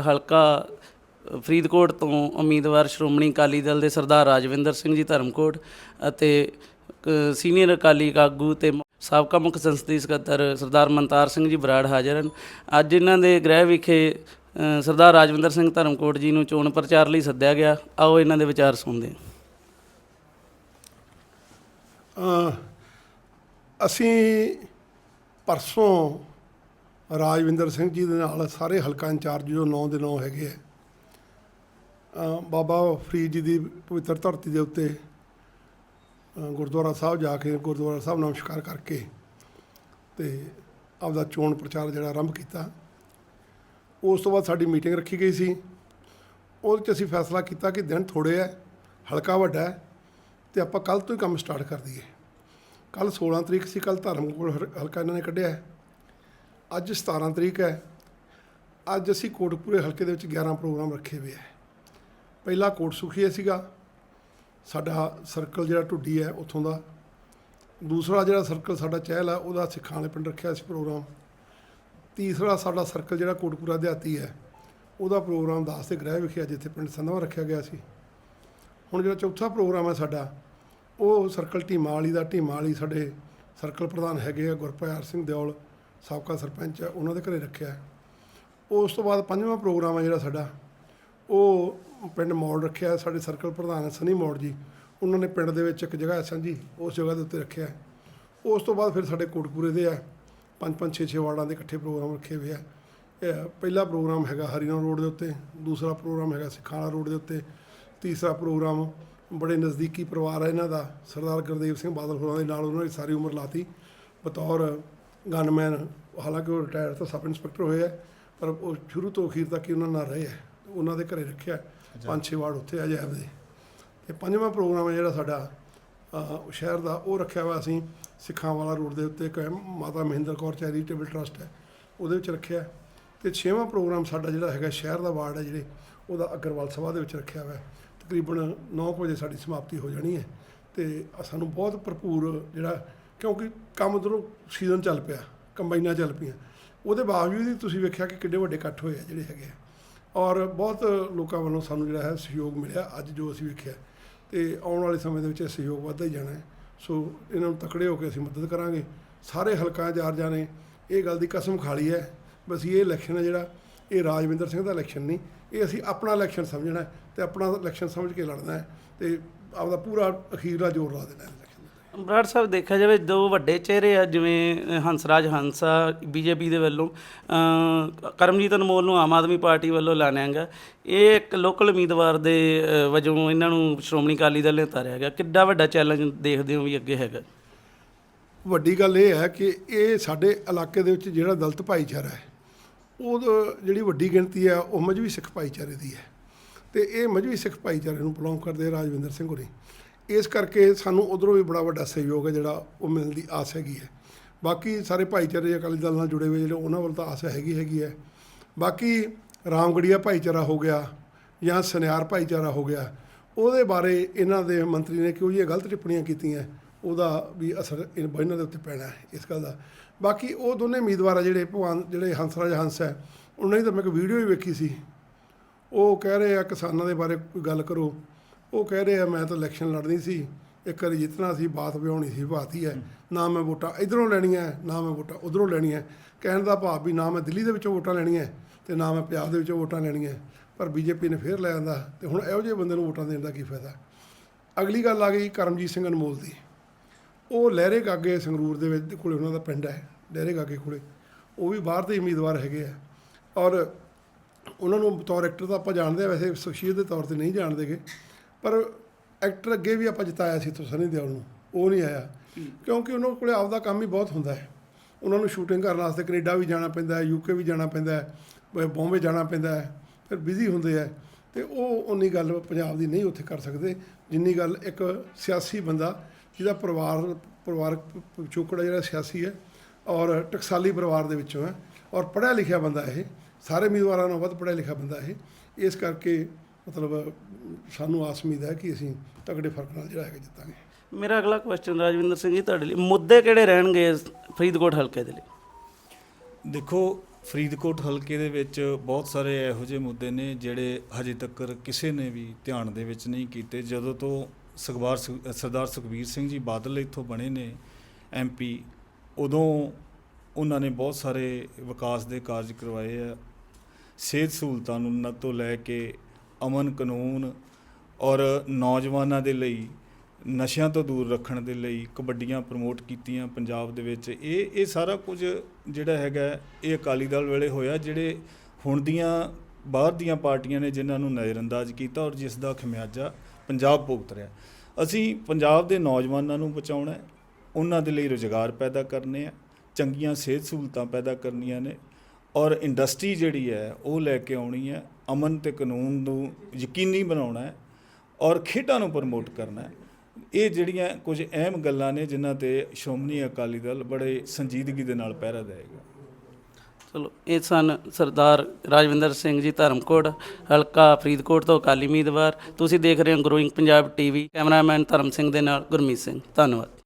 ਨਾਲ ਹਲਕਾ ਫਰੀਦਕੋਟ ਤੋਂ ਉਮੀਦਵਾਰ ਸ਼੍ਰੋਮਣੀ ਅਕਾਲੀ ਦਲ ਦੇ ਸਰਦਾਰ ਰਾਜਵਿੰਦਰ ਸਿੰਘ ਜੀ ਧਰਮਕੋਟ ਅਤੇ ਸੀਨੀਅਰ ਅਕਾਲੀ ਆਗੂ ਤੇ ਸਾਬਕਾ ਮੁੱਖ ਸੰਸਦੀ ਸਕੱਤਰ ਸਰਦਾਰ ਮਨਤਾਰ ਸਿੰਘ ਜੀ ਬਰਾੜ ਹਾਜ਼ਰ ਹਨ। ਅੱਜ ਇਹਨਾਂ ਦੇ ਗ੍ਰਹਿ ਵਿਖੇ ਸਰਦਾਰ ਰਾਜਵਿੰਦਰ ਸਿੰਘ ਧਰਮਕੋਟ ਜੀ ਨੂੰ ਚੋਣ ਪ੍ਰਚਾਰ ਲਈ ਸੱਦਿਆ ਗਿਆ। ਆਓ ਇਹਨਾਂ ਦੇ ਵਿਚਾਰ ਸੁਣਦੇ ਹਾਂ। ਅਸੀਂ ਪਰਸੋਂ ਰਾਜਵਿੰਦਰ ਸਿੰਘ ਜੀ ਦੇ ਨਾਲ ਸਾਰੇ ਹਲਕਾ ਇੰਚਾਰਜ ਜੋ ਨੌ ਦੇ ਨੌ ਹੈਗੇ ਆ। ਬਾਬਾ ਫਰੀਦ ਜੀ ਦੀ ਪਵਿੱਤਰ ਧਰਤੀ ਦੇ ਉੱਤੇ ਗੁਰਦੁਆਰਾ ਸਾਹਿਬ ਜਾ ਕੇ ਗੁਰਦੁਆਰਾ ਸਾਹਿਬ ਨਮਸਕਾਰ ਕਰਕੇ ਤੇ ਆਪਦਾ ਚੋਣ ਪ੍ਰਚਾਰ ਜਿਹੜਾ ਆਰੰਭ ਕੀਤਾ। ਉਸ ਤੋਂ ਬਾਅਦ ਸਾਡੀ ਮੀਟਿੰਗ ਰੱਖੀ ਗਈ ਸੀ। ਉਹਦੇ 'ਚ ਅਸੀਂ ਫੈਸਲਾ ਕੀਤਾ ਕਿ ਦਿਨ ਥੋੜੇ ਹੈ ਹਲਕਾ ਵੱਡਾ ਹੈ ਤੇ ਆਪਾਂ ਕੱਲ ਤੋਂ ਹੀ ਕੰਮ ਸਟਾਰਟ ਕਰ ਦਈਏ। ਕੱਲ 16 ਤਰੀਕ ਸੀ ਕੱਲ ਧਰਮਕੋਟ ਹਰ- ਹਲਕਾ ਇਹਨਾਂ ਨੇ ਕੱਢਿਆ। ਅੱਜ 17 ਤਰੀਕ ਹੈ। ਅੱਜ ਅਸੀਂ ਕੋਟਪੂਰੇ ਹਲਕੇ ਦੇ ਵਿੱਚ 11 ਪ੍ਰੋਗਰਾਮ ਰੱਖੇ ਹੋਏ ਹੈ। ਪਹਿਲਾ ਕੋਟ ਸੁਖੀਆ ਸੀਗਾ। ਸਾਡਾ ਸਰਕਲ ਜਿਹੜਾ ਢੁੱਡੀ ਹੈ ਉੱਥੋਂ ਦਾ। ਦੂਸਰਾ ਜਿਹੜਾ ਸਰਕਲ ਸਾਡਾ ਚਹਿਲ ਆ ਉਹਦਾ ਸਿੱਖਾਂ ਵਾਲੇ ਪਿੰਡ ਰੱਖਿਆ ਸੀ ਪ੍ਰੋਗਰਾਮ। ਤੀਸਰਾ ਸਾਡਾ ਸਰਕਲ ਜਿਹੜਾ ਕੋਟਪੂਰਾ ਦਿਹਾਤੀ ਹੈ, ਉਹਦਾ ਪ੍ਰੋਗਰਾਮ ਦਾਸ ਦੇ ਗ੍ਰਹਿ ਵਿਖੇ ਅੱਜ ਇੱਥੇ ਪਿੰਡ ਸੰਧਵਾ ਰੱਖਿਆ ਗਿਆ ਸੀ। ਹੁਣ ਜਿਹੜਾ ਚੌਥਾ ਪ੍ਰੋਗਰਾਮ ਹੈ ਸਾਡਾ, ਉਹ ਸਰਕਲ ਢੀਮਾ ਵਾਲੀ ਦਾ ਢੀਮਾ ਵਾਲੀ ਸਾਡੇ ਸਰਕਲ ਪ੍ਰਧਾਨ ਹੈਗੇ ਆ ਗੁਰਪਿਆਰ ਸਿੰਘ ਦਿਓਲ। ਸਾਬਕਾ ਸਰਪੰਚ ਹੈ ਉਹਨਾਂ ਦੇ ਘਰੇ ਰੱਖਿਆ। ਉਸ ਤੋਂ ਬਾਅਦ ਪੰਜਵਾਂ ਪ੍ਰੋਗਰਾਮ ਹੈ ਜਿਹੜਾ ਸਾਡਾ, ਉਹ ਪਿੰਡ ਮੋੜ ਰੱਖਿਆ। ਸਾਡੇ ਸਰਕਲ ਪ੍ਰਧਾਨ ਹੈ ਸਨੀ ਮੋੜ ਜੀ, ਉਹਨਾਂ ਨੇ ਪਿੰਡ ਦੇ ਵਿੱਚ ਇੱਕ ਜਗ੍ਹਾ ਹੈ ਸਾਂਝੀ ਉਸ ਜਗ੍ਹਾ ਦੇ ਉੱਤੇ ਰੱਖਿਆ। ਉਸ ਤੋਂ ਬਾਅਦ ਫਿਰ ਸਾਡੇ ਕੋਟਪੂਰੇ ਦੇ ਆ, ਪੰਜ ਪੰਜ ਛੇ ਛੇ ਵਾਰਡਾਂ ਦੇ ਇਕੱਠੇ ਪ੍ਰੋਗਰਾਮ ਰੱਖੇ ਹੋਏ ਆ। ਇਹ ਪਹਿਲਾ ਪ੍ਰੋਗਰਾਮ ਹੈਗਾ ਹਰੀਨੌਰ ਰੋਡ ਦੇ ਉੱਤੇ, ਦੂਸਰਾ ਪ੍ਰੋਗਰਾਮ ਹੈਗਾ ਸਿਖਾਣਾ ਰੋਡ ਦੇ ਉੱਤੇ, ਤੀਸਰਾ ਪ੍ਰੋਗਰਾਮ ਬੜੇ ਨਜ਼ਦੀਕੀ ਪਰਿਵਾਰ ਹੈ ਇਹਨਾਂ ਦਾ, ਸਰਦਾਰ ਗੁਰਦੇਵ ਸਿੰਘ ਬਾਦਲ ਹੋਰਾਂ ਦੇ ਨਾਲ ਉਹਨਾਂ ਦੀ ਸਾਰੀ ਉਮਰ ਲਾਤੀ। ਬਤੌਰ ਗਨਮੈਨ ਹਾਲਾਂਕਿ ਉਹ ਰਿਟਾਇਰ ਤੋਂ ਸਬ ਇੰਸਪੈਕਟਰ ਹੋਏ ਹੈ ਪਰ ਉਹ ਸ਼ੁਰੂ ਤੋਂ ਅਖੀਰ ਤੱਕ ਹੀ ਉਹਨਾਂ ਨਾਲ ਰਹੇ ਹੈ ਉਹਨਾਂ ਦੇ ਘਰੇ ਰੱਖਿਆ ਪੰਜ ਛੇ ਵਾਰਡ ਉੱਥੇ ਅਜਾਇਬ ਦੇ। ਤੇ ਪੰਜਵਾਂ ਪ੍ਰੋਗਰਾਮ ਹੈ ਜਿਹੜਾ ਸਾਡਾ ਸ਼ਹਿਰ ਦਾ ਉਹ ਰੱਖਿਆ ਹੋਇਆ ਅਸੀਂ ਸਿੱਖਾਂ ਵਾਲਾ ਰੋਡ ਦੇ ਉੱਤੇ ਇੱਕ ਮਾਤਾ ਮਹਿੰਦਰ ਕੌਰ ਚੈਰੀਟੇਬਲ ਟਰਸਟ ਹੈ ਉਹਦੇ ਵਿੱਚ ਰੱਖਿਆ। ਤੇ ਛੇਵਾਂ ਪ੍ਰੋਗਰਾਮ ਸਾਡਾ ਜਿਹੜਾ ਹੈਗਾ ਸ਼ਹਿਰ ਦਾ ਵਾਰਡ ਹੈ ਜਿਹੜੇ ਉਹਦਾ ਅਗਰਵਾਲ ਸਭਾ ਦੇ ਵਿੱਚ ਰੱਖਿਆ ਹੋਇਆ। ਤਕਰੀਬਨ 9 ਵਜੇ ਸਾਡੀ ਸਮਾਪਤੀ ਹੋ ਜਾਣੀ ਹੈ। ਤੇ ਸਾਨੂੰ ਬਹੁਤ ਭਰਪੂਰ ਜਿਹੜਾ ਕਿਉਂਕਿ ਕੰਮ ਉਧਰੋਂ ਸੀਜ਼ਨ ਚੱਲ ਪਿਆ, ਕੰਬਾਈਨਾਂ ਚੱਲ ਪਈਆਂ। ਉਹਦੇ ਬਾਵਜੂਦ ਵੀ ਤੁਸੀਂ ਵੇਖਿਆ ਕਿ ਕਿੱਡੇ ਵੱਡੇ ਇਕੱਠ ਹੋਏ ਆ ਜਿਹੜੇ ਹੈਗੇ ਆ। ਔਰ ਬਹੁਤ ਲੋਕਾਂ ਵੱਲੋਂ ਸਾਨੂੰ ਜਿਹੜਾ ਹੈ ਸਹਿਯੋਗ ਮਿਲਿਆ, ਅੱਜ ਜੋ ਅਸੀਂ ਵੇਖਿਆ। ਤੇ ਆਉਣ ਵਾਲੇ ਸਮੇਂ ਦੇ ਵਿੱਚ ਇਹ ਸਹਿਯੋਗ ਵੱਧਦਾ ਹੀ ਜਾਣਾ ਹੈ। ਸੋ ਇਹਨਾਂ ਨੂੰ ਤਕੜੇ ਹੋ ਕੇ ਅਸੀਂ ਮਦਦ ਕਰਾਂਗੇ। ਸਾਰੇ ਹਲਕਾਂ ਚਾਰਜਾਂ ਨੇ ਇਹ ਗੱਲ ਦੀ ਕਸਮ ਖਾ ਲਈ ਹੈ। ਬਸ ਇਹ ਇਲੈਕਸ਼ਨ ਹੈ ਜਿਹੜਾ, ਇਹ ਰਾਜਵਿੰਦਰ ਸਿੰਘ ਦਾ ਇਲੈਕਸ਼ਨ ਨਹੀਂ, ਇਹ ਅਸੀਂ ਆਪਣਾ ਇਲੈਕਸ਼ਨ ਸਮਝਣਾ ਹੈ ਤੇ ਆਪਣਾ ਇਲੈਕਸ਼ਨ ਸਮਝ ਕੇ ਲੜਨਾ ਹੈ ਤੇ ਆਪਦਾ ਪੂਰਾ ਅਖੀਰਲਾ ਜ਼ੋਰ ਲਾ ਦੇਣਾ ਹੈ। ਬਰਾੜ ਸਾਹਿਬ ਦੇਖਿਆ ਜਾਵੇ, ਦੋ ਵੱਡੇ ਚਿਹਰੇ ਆ, ਜਿਵੇਂ ਹੰਸਰਾਜ ਹੰਸਾ ਬੀਜੇਪੀ ਦੇ ਵੱਲੋਂ ਕਰਮਜੀਤ ਅਨਮੋਲ ਨੂੰ ਆਮ ਆਦਮੀ ਪਾਰਟੀ ਵੱਲੋਂ ਲਾਣਿਆਗਾ ਇਹ ਇੱਕ ਲੋਕਲ ਉਮੀਦਵਾਰ ਦੇ ਵਜੋਂ ਇਹਨਾਂ ਨੂੰ ਸ਼੍ਰੋਮਣੀ ਅਕਾਲੀ ਦਲ ਨੇ ਉਤਾਰਿਆ ਗਿਆ। ਕਿੱਡਾ ਵੱਡਾ ਚੈਲੰਜ ਦੇਖਦੇ ਹੋ ਵੀ ਅੱਗੇ ਹੈਗਾ? ਵੱਡੀ ਗੱਲ ਇਹ ਹੈ ਕਿ ਇਹ ਸਾਡੇ ਇਲਾਕੇ ਦੇ ਵਿੱਚ ਜਿਹੜਾ ਦਲਤ ਭਾਈਚਾਰਾ ਹੈ, ਉਹ ਜਿਹੜੀ ਵੱਡੀ ਗਿਣਤੀ ਹੈ, ਉਹ ਮਜਬੀ ਸਿੱਖ ਭਾਈਚਾਰੇ ਦੀ ਹੈ। ਤੇ ਇਹ ਮਜਬੀ ਸਿੱਖ ਭਾਈਚਾਰੇ ਨੂੰ ਬਿਲੋਂਗ ਕਰਦੇ ਰਾਜਵਿੰਦਰ ਸਿੰਘ ਹੋਰੀ। ਇਸ ਕਰਕੇ ਸਾਨੂੰ ਉਧਰੋਂ ਵੀ ਬੜਾ ਵੱਡਾ ਸਹਿਯੋਗ ਹੈ ਜਿਹੜਾ ਉਹ ਮਿਲਣ ਦੀ ਆਸ ਹੈਗੀ ਹੈ। ਬਾਕੀ ਸਾਰੇ ਭਾਈਚਾਰੇ ਅਕਾਲੀ ਦਲ ਨਾਲ ਜੁੜੇ ਹੋਏ ਜਿਹੜੇ ਉਹਨਾਂ ਵੱਲ ਤਾਂ ਆਸ ਹੈਗੀ ਹੈਗੀ ਹੈ। ਬਾਕੀ ਰਾਮਗੜੀਆ ਭਾਈਚਾਰਾ ਹੋ ਗਿਆ ਜਾਂ ਸਨਿਆਰ ਭਾਈਚਾਰਾ ਹੋ ਗਿਆ, ਉਹਦੇ ਬਾਰੇ ਇਹਨਾਂ ਦੇ ਮੰਤਰੀ ਨੇ ਕਿਉਂ ਜਿਹੀਆਂ ਗਲਤ ਟਿੱਪਣੀਆਂ ਕੀਤੀਆਂ, ਉਹਦਾ ਵੀ ਅਸਰ ਇਹਨਾਂ ਦੇ ਉੱਤੇ ਪੈਣਾ ਹੈ ਇਸ ਗੱਲ ਦਾ। ਬਾਕੀ ਉਹ ਦੋਨੇ ਉਮੀਦਵਾਰ ਆ ਜਿਹੜੇ ਭਗਵਾਨ, ਜਿਹੜੇ ਹੰਸਰਾਜ ਹੰਸ ਹੈ, ਉਹਨਾਂ ਦੀ ਤਾਂ ਮੈਂ ਇੱਕ ਵੀਡੀਓ ਹੀ ਵੇਖੀ ਸੀ। ਉਹ ਕਹਿ ਰਹੇ ਆ ਕਿਸਾਨਾਂ ਦੇ ਬਾਰੇ ਕੋਈ ਗੱਲ ਕਰੋ। ਉਹ ਕਹਿ ਰਹੇ ਆ, ਮੈਂ ਤਾਂ ਇਲੈਕਸ਼ਨ ਲੜਨੀ ਸੀ, ਇੱਕ ਵਾਰੀ ਜਿੱਤਣਾ ਸੀ, ਬਾਤ ਵਿਆਉਣੀ ਸੀ ਬਾਤੀ ਹੈ। ਨਾ ਮੈਂ ਵੋਟਾਂ ਇਧਰੋਂ ਲੈਣੀਆਂ, ਨਾ ਮੈਂ ਵੋਟਾਂ ਉਧਰੋਂ ਲੈਣੀਆਂ। ਕਹਿਣ ਦਾ ਭਾਵ ਵੀ ਨਾ ਮੈਂ ਦਿੱਲੀ ਦੇ ਵਿੱਚੋਂ ਵੋਟਾਂ ਲੈਣੀਆਂ ਹੈ ਤੇ ਨਾ ਮੈਂ ਪੰਜਾਬ ਦੇ ਵਿੱਚੋਂ ਵੋਟਾਂ ਲੈਣੀਆਂ। ਹੈ। ਪਰ ਬੀਜੇਪੀ ਨੇ ਫੇਰ ਲੈ ਆਂਦਾ ਤੇ ਹੁਣ ਇਹੋ ਜਿਹੇ ਬੰਦੇ ਨੂੰ ਵੋਟਾਂ ਦੇਣ ਦਾ ਕੀ ਫਾਇਦਾ? ਅਗਲੀ ਗੱਲ ਆ ਗਈ ਕਰਮਜੀਤ ਸਿੰਘ ਅਨਮੋਲ ਦੀ। ਉਹ ਲਹਿਰੇ ਗਾਗੇ ਸੰਗਰੂਰ ਦੇ ਵਿੱਚ ਕੋਲੇ, ਉਹਨਾਂ ਦਾ ਪਿੰਡ ਹੈ, ਲਹਿਰੇ ਗਾਗੇ ਕੋਲੇ। ਉਹ ਵੀ ਬਾਹਰ ਦੇ ਉਮੀਦਵਾਰ ਹੈਗੇ ਆ। ਔਰ ਉਹਨਾਂ ਨੂੰ ਬਤੌਰ ਐਕਟਰ ਤਾਂ ਆਪਾਂ ਜਾਣਦੇ ਆ, ਵੈਸੇ ਸ਼ਖਸੀਅਤ ਦੇ ਤੌਰ ਤੇ ਨਹੀਂ ਜਾਣਦੇਗੇ। ਪਰ ਐਕਟਰ ਅੱਗੇ ਵੀ ਆਪਾਂ ਜਿਤਾਇਆ ਸੀ ਤੋਂ ਸਨੀ ਦਿਓਲ ਨੂੰ ਉਹ ਨਹੀਂ ਆਇਆ। ਕਿਉਂਕਿ ਉਹਨਾਂ ਕੋਲੇ ਆਪਦਾ ਕੰਮ ਹੀ ਬਹੁਤ ਹੁੰਦਾ ਹੈ। ਉਹਨਾਂ ਨੂੰ ਸ਼ੂਟਿੰਗ ਕਰਨ ਵਾਸਤੇ ਕੈਨੇਡਾ ਵੀ ਜਾਣਾ ਪੈਂਦਾ ਹੈ ਯੂਕੇ ਵੀ ਜਾਣਾ ਪੈਂਦਾ ਹੈ ਬੰਬੇ ਜਾਣਾ ਪੈਂਦਾ ਹੈ ਫਿਰ ਬਿਜ਼ੀ ਹੁੰਦੇ ਆ ਤੇ ਉਹ ਉਨੀ ਗੱਲ ਪੰਜਾਬ ਦੀ ਨਹੀਂ ਉੱਥੇ ਕਰ ਸਕਦੇ। ਜਿੰਨੀ ਗੱਲ ਇੱਕ ਸਿਆਸੀ ਬੰਦਾ ਜਿਹਦਾ ਪਰਿਵਾਰ ਪਰਿਵਾਰਕ ਪ- ਪਿਛੋਕੜ ਜਿਹੜਾ ਸਿਆਸੀ ਹੈ ਔਰ ਟਕਸਾਲੀ ਪਰਿਵਾਰ ਦੇ ਵਿੱਚੋਂ ਹੈ ਔਰ ਪੜ੍ਹਿਆ ਲਿਖਿਆ ਬੰਦਾ ਇਹ। ਸਾਰੇ ਉਮੀਦਵਾਰਾਂ ਨਾਲੋਂ ਵੱਧ ਪੜ੍ਹਿਆ ਲਿਖਿਆ ਬੰਦਾ ਇਹ। ਇਸ ਕਰਕੇ ਮਤਲਬ ਸਾਨੂੰ ਆਸ ਉਮੀਦ ਹੈ ਕਿ ਅਸੀਂ ਤਗੜੇ ਫ਼ਰਕ ਨਾਲ ਜਿਹੜਾ ਹੈਗਾ ਜਿੱਤਾਂਗੇ। ਮੇਰਾ ਅਗਲਾ ਕੁਐਸਚਨ ਰਾਜਵਿੰਦਰ ਸਿੰਘ ਜੀ ਤੁਹਾਡੇ ਲਈ ਮੁੱਦੇ ਕਿਹੜੇ ਰਹਿਣਗੇ ਇਸ ਫਰੀਦਕੋਟ ਹਲਕੇ ਦੇ ਲਈ? ਦੇਖੋ ਫਰੀਦਕੋਟ ਹਲਕੇ ਦੇ ਵਿੱਚ ਬਹੁਤ ਸਾਰੇ ਇਹੋ ਜਿਹੇ ਮੁੱਦੇ ਨੇ ਜਿਹੜੇ ਹਜੇ ਤੱਕ ਕਿਸੇ ਨੇ ਵੀ ਧਿਆਨ ਦੇ ਵਿੱਚ ਨਹੀਂ ਕੀਤੇ। ਜਦੋਂ ਤੋਂ ਸੁਖਬਾਰ ਸਰਦਾਰ ਸੁਖਬੀਰ ਸਿੰਘ ਜੀ ਬਾਦਲ ਇੱਥੋਂ ਬਣੇ ਨੇ ਐਮਪੀ ਉਦੋਂ ਉਹਨਾਂ ਨੇ ਬਹੁਤ ਸਾਰੇ ਵਿਕਾਸ ਦੇ ਕਾਰਜ ਕਰਵਾਏ ਆ। ਸਿਹਤ ਸਹੂਲਤਾਂ ਨੂੰ ਨ ਤੋਂ ਲੈ ਕੇ ਅਮਨ ਕਾਨੂੰਨ ਔਰ ਨੌਜਵਾਨਾਂ ਦੇ ਲਈ, ਨਸ਼ਿਆਂ ਤੋਂ ਦੂਰ ਰੱਖਣ ਦੇ ਲਈ ਕਬੱਡੀਆਂ ਪ੍ਰਮੋਟ ਕੀਤੀਆਂ ਪੰਜਾਬ ਦੇ ਵਿੱਚ। ਇਹ ਇਹ ਸਾਰਾ ਕੁਝ ਜਿਹੜਾ ਹੈਗਾ, ਇਹ ਅਕਾਲੀ ਦਲ ਵੇਲੇ ਹੋਇਆ, ਜਿਹੜੇ ਹੁਣ ਦੀਆਂ, ਬਾਹਰ ਦੀਆਂ ਪਾਰਟੀਆਂ ਨੇ ਜਿਨ੍ਹਾਂ ਨੂੰ ਨਜ਼ਰਅੰਦਾਜ਼ ਕੀਤਾ ਔਰ ਜਿਸ ਦਾ ਖਮਿਆਜਾ ਪੰਜਾਬ ਭੁਗਤ ਰਿਹਾ। ਅਸੀਂ ਪੰਜਾਬ ਦੇ ਨੌਜਵਾਨਾਂ ਨੂੰ ਬਚਾਉਣਾ ਹੈ, ਉਹਨਾਂ ਦੇ ਲਈ ਰੁਜ਼ਗਾਰ ਪੈਦਾ ਕਰਨੇ ਆ, ਚੰਗੀਆਂ ਸਿਹਤ ਸਹੂਲਤਾਂ ਪੈਦਾ ਕਰਨੀਆਂ ਨੇ ਔਰ ਇੰਡਸਟਰੀ ਜਿਹੜੀ ਹੈ, ਉਹ ਲੈ ਕੇ ਆਉਣੀ ਹੈ, ਅਮਨ ਤੇ ਕਾਨੂੰਨ ਨੂੰ ਯਕੀਨੀ ਬਣਾਉਣਾ ਹੈ ਔਰ ਖੇਡਾਂ ਨੂੰ ਪ੍ਰਮੋਟ ਕਰਨਾ ਹੈ। ਇਹ ਜਿਹੜੀਆਂ ਕੁਝ ਅਹਿਮ ਗੱਲਾਂ ਨੇ, ਜਿਨ੍ਹਾਂ ਤੇ ਸ਼੍ਰੋਮਣੀ ਅਕਾਲੀ ਦਲ ਬੜੇ ਸੰਜੀਦਗੀ ਦੇ ਨਾਲ ਪਹਿਰਾ ਦੇਵੇਗਾ। ਚਲੋ, ਇਹ ਸਨ ਸਰਦਾਰ ਰਾਜਵਿੰਦਰ ਸਿੰਘ ਜੀ ਧਰਮਕੋਟ, ਹਲਕਾ ਫਰੀਦਕੋਟ ਤੋਂ ਅਕਾਲੀ ਉਮੀਦਵਾਰ। ਤੁਸੀਂ ਦੇਖ ਰਹੇ ਹੋ ਗਰੋਇੰਗ ਪੰਜਾਬ ਟੀਵੀ ਕੈਮਰਾਮੈਨ ਧਰਮ ਸਿੰਘ ਦੇ ਨਾਲ ਗੁਰਮੀਤ ਸਿੰਘ। ਧੰਨਵਾਦ।